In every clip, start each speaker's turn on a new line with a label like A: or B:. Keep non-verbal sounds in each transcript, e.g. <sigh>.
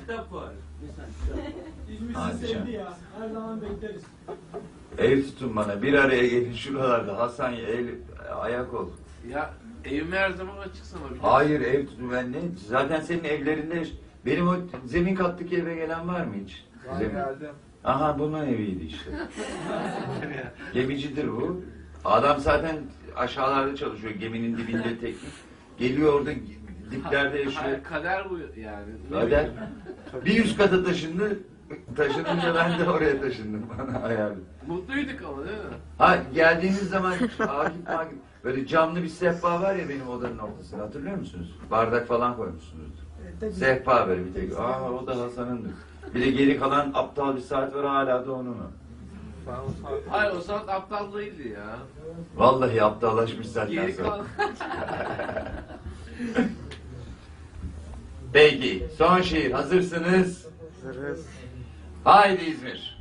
A: Kitap var.
B: İzmir
C: Hadi
B: sizi
C: canım.
B: sevdi ya. Her zaman bekleriz.
C: Ev tutun bana. Bir araya gelin şuralarda. Hasan el ayak ol.
A: Ya evim her zaman açık sana. biliyorsun.
C: Hayır ev tutun ben ne? Zaten senin evlerinde benim o zemin kattaki eve gelen var mı hiç? Zemin.
D: geldim.
C: Aha bunun eviydi işte. <laughs> Gemicidir bu. Adam zaten aşağılarda çalışıyor. Geminin dibinde teknik. Geliyor orada diplerde yaşıyor.
A: Kader bu yani.
C: Kader. Bir üst kata taşındı. Taşınınca ben de oraya taşındım. <laughs> Bana ayarlı.
A: Mutluyduk ama değil mi?
C: Ha geldiğiniz zaman Akif Akif böyle camlı bir sehpa var ya benim odanın ortasında hatırlıyor musunuz? Bardak falan koymuşsunuzdur.
B: tabii.
C: Sehpa böyle bir tek. Aa o da Hasan'ındır. Bir de geri kalan aptal bir saat var hala da onun.
A: Hayır o saat aptal değildi ya.
C: Vallahi aptallaşmış zaten
A: Geri kalan. <laughs>
C: Peki son şiir hazırsınız.
D: Hazırız.
C: Haydi İzmir.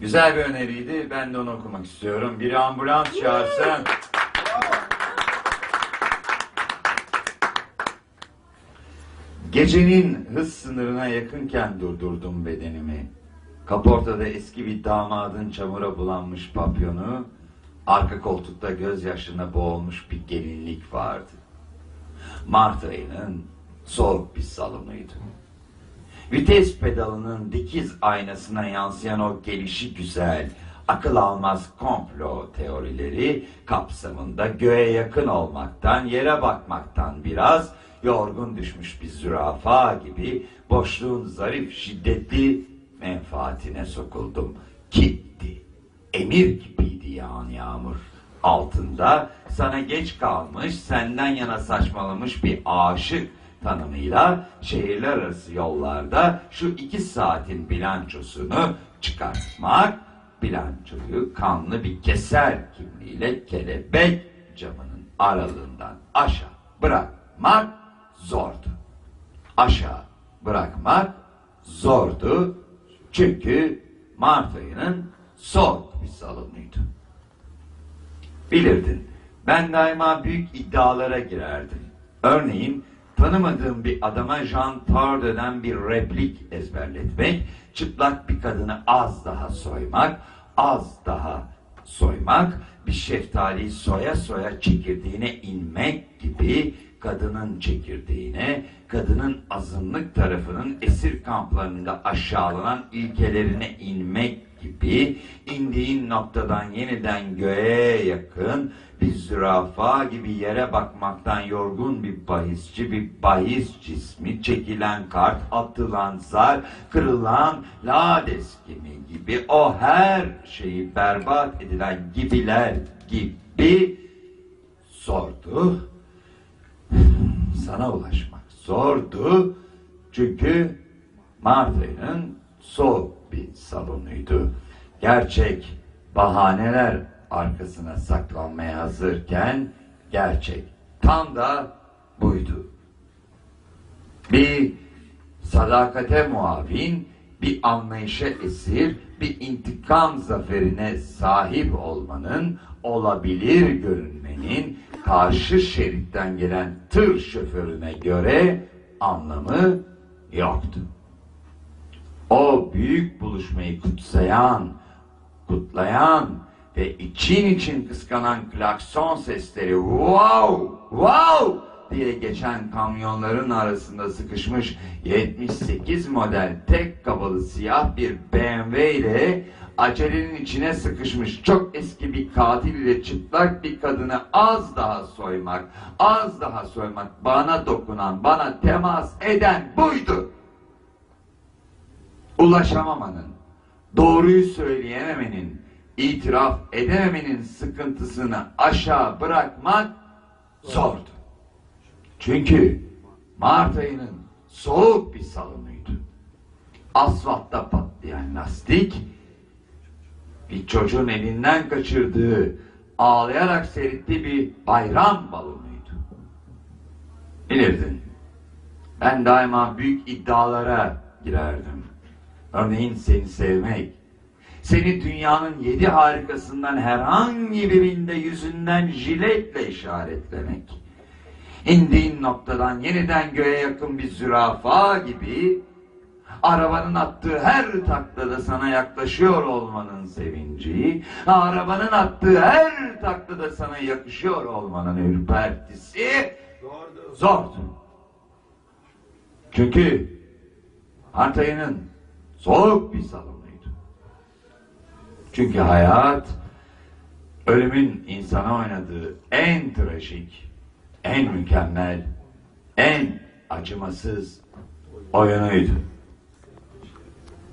C: Güzel bir öneriydi. Ben de onu okumak istiyorum. Biri ambulans çağırsın. Gecenin hız sınırına yakınken durdurdum bedenimi. Kaportada eski bir damadın çamura bulanmış papyonu, arka koltukta gözyaşlarına boğulmuş bir gelinlik vardı. Mart ayının soğuk bir salonuydu. Vites pedalının dikiz aynasına yansıyan o gelişi güzel, akıl almaz komplo teorileri kapsamında göğe yakın olmaktan, yere bakmaktan biraz yorgun düşmüş bir zürafa gibi boşluğun zarif şiddetli menfaatine sokuldum. Gitti. Emir gibiydi yağan yağmur. Altında sana geç kalmış, senden yana saçmalamış bir aşık tanımıyla şehirler arası yollarda şu iki saatin bilançosunu çıkartmak, bilançoyu kanlı bir keser kimliğiyle kelebek camının aralığından aşağı bırakmak zordu. Aşağı bırakmak zordu çünkü Mart ayının soğuk bir salonuydu. Bilirdin, ben daima büyük iddialara girerdim. Örneğin tanımadığım bir adama Jean Tarde'den bir replik ezberletmek, çıplak bir kadını az daha soymak, az daha soymak, bir şeftaliyi soya soya çekirdeğine inmek gibi kadının çekirdeğine, kadının azınlık tarafının esir kamplarında aşağılanan ilkelerine inmek gibi indiğin noktadan yeniden göğe yakın bir zürafa gibi yere bakmaktan yorgun bir bahisçi bir bahis cismi çekilen kart atılan zar kırılan lades gemi gibi o her şeyi berbat edilen gibiler gibi sordu sana ulaşmak zordu. Çünkü Mart ayının soğuk bir salonuydu. Gerçek bahaneler arkasına saklanmaya hazırken gerçek tam da buydu. Bir sadakate muavin, bir anlayışa esir, bir intikam zaferine sahip olmanın, olabilir görünmenin karşı şeritten gelen tır şoförüne göre anlamı yoktu. O büyük buluşmayı kutsayan, kutlayan ve için için kıskanan klakson sesleri wow, wow diye geçen kamyonların arasında sıkışmış 78 model tek kabalı siyah bir BMW ile acelenin içine sıkışmış çok eski bir katil ile çıplak bir kadını az daha soymak, az daha soymak, bana dokunan, bana temas eden buydu. Ulaşamamanın, doğruyu söyleyememenin, itiraf edememenin sıkıntısını aşağı bırakmak zordu. Çünkü Mart ayının soğuk bir salonuydu. Asfaltta patlayan lastik, bir çocuğun elinden kaçırdığı, ağlayarak seyrettiği bir bayram balonuydu. Bilirdin, ben daima büyük iddialara girerdim. Örneğin seni sevmek, seni dünyanın yedi harikasından herhangi birinde yüzünden jiletle işaretlemek. indiğin noktadan yeniden göğe yakın bir zürafa gibi arabanın attığı her taklada sana yaklaşıyor olmanın sevinci, arabanın attığı her taklada sana yakışıyor olmanın ürpertisi
D: Doğrudur.
C: zordu. Çünkü Mart ayının soğuk bir salonuydu. Çünkü hayat ölümün insana oynadığı en trajik, en mükemmel, en acımasız oyunuydu.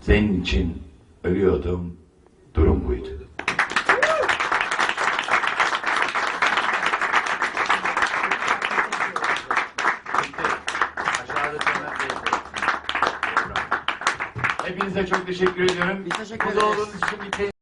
C: Senin için ölüyordum, durum buydu.
A: Aşağıda sana
C: Hepinize çok teşekkür ediyorum.
E: Biz teşekkür
C: Burada
E: ederiz.
C: olduğunuz için bir